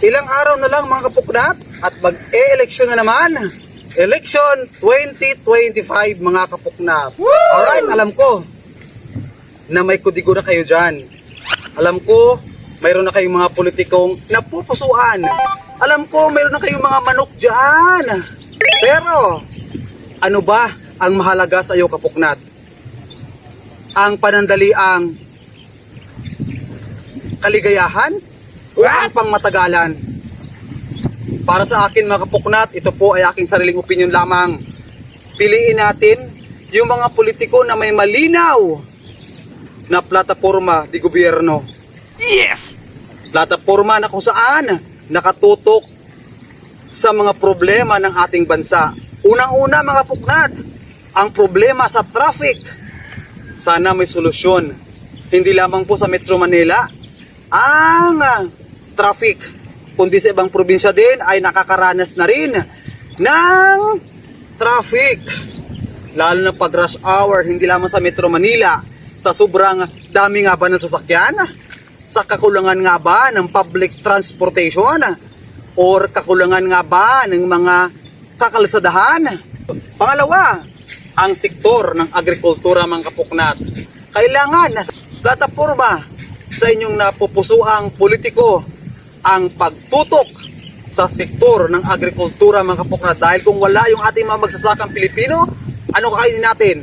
Ilang araw na lang mga kapuknat at mag-e-eleksyon na naman. Election 2025 mga kapuknat. Alright, alam ko na may kudigo na kayo dyan. Alam ko, mayroon na kayong mga politikong napupusuan. Alam ko, mayroon na kayong mga manok dyan. Pero, ano ba ang mahalaga sa iyo kapuknat? Ang panandaliang kaligayahan o ang pangmatagalan? Para sa akin mga kapuknat, ito po ay aking sariling opinion lamang. Piliin natin yung mga politiko na may malinaw na plataforma di gobyerno. Yes! Plataforma na kung saan nakatutok sa mga problema ng ating bansa. Unang-una mga puknat, ang problema sa traffic. Sana may solusyon. Hindi lamang po sa Metro Manila ang ah, traffic, kundi sa ibang probinsya din ay nakakaranas na rin ng traffic. Lalo na pag rush hour, hindi lamang sa Metro Manila, sa sobrang dami nga ba ng sasakyan, sa kakulangan nga ba ng public transportation, or kakulangan nga ba ng mga kakalsadahan. Pangalawa, ang sektor ng agrikultura mga kapuknat. Kailangan na sa plataforma sa inyong napupusuang politiko ang pagtutok sa sektor ng agrikultura mga kapuknat. Dahil kung wala yung ating mga magsasakang Pilipino, ano kakainin natin?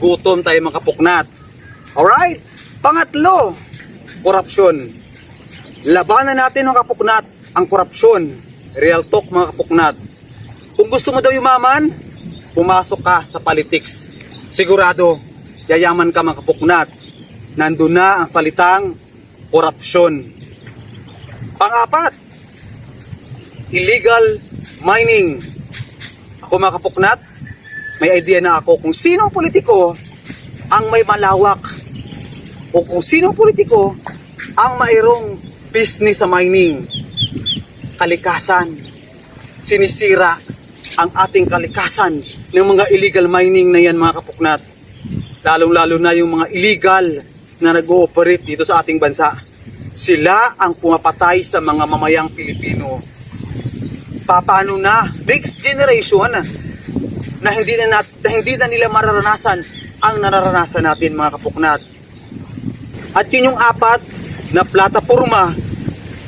Gutom tayo mga kapuknat. Alright? Pangatlo, korupsyon. Labanan natin mga kapuknat ang korupsyon. Real talk mga kapuknat. Kung gusto mo daw yumaman, pumasok ka sa politics. Sigurado, yayaman ka mga kapuknat. Nandun na ang salitang korupsyon. Pangapat, illegal mining. Ako mga kapuknat, may idea na ako kung sinong politiko ang may malawak o kung sinong politiko ang mayroong business sa mining. Kalikasan, sinisira ang ating kalikasan ng mga illegal mining na yan mga kapuknat. Lalong-lalo na yung mga illegal na nag-ooperate dito sa ating bansa. Sila ang pumapatay sa mga mamayang Pilipino. Paano na next generation na hindi na, nat, na hindi na nila mararanasan ang nararanasan natin mga kapuknat. At yun yung apat na plataforma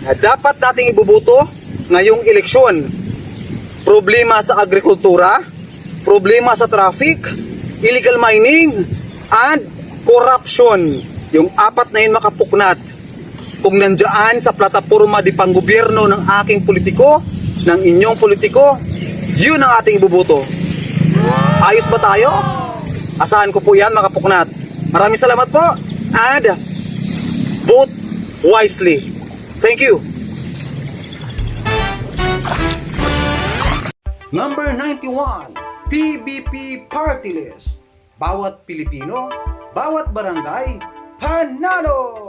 na dapat nating ibubuto ngayong eleksyon. Problema sa agrikultura, problema sa traffic, illegal mining, and corruption. Yung apat na yun makapuknat. Kung nandyan sa plataforma di panggobyerno ng aking politiko, ng inyong politiko, yun ang ating ibubuto. Ayos ba tayo? Asahan ko po yan mga kapuknat. Maraming salamat po and vote wisely. Thank you. Number 91, PBP Party List. Bawat Pilipino, bawat barangay, Panano!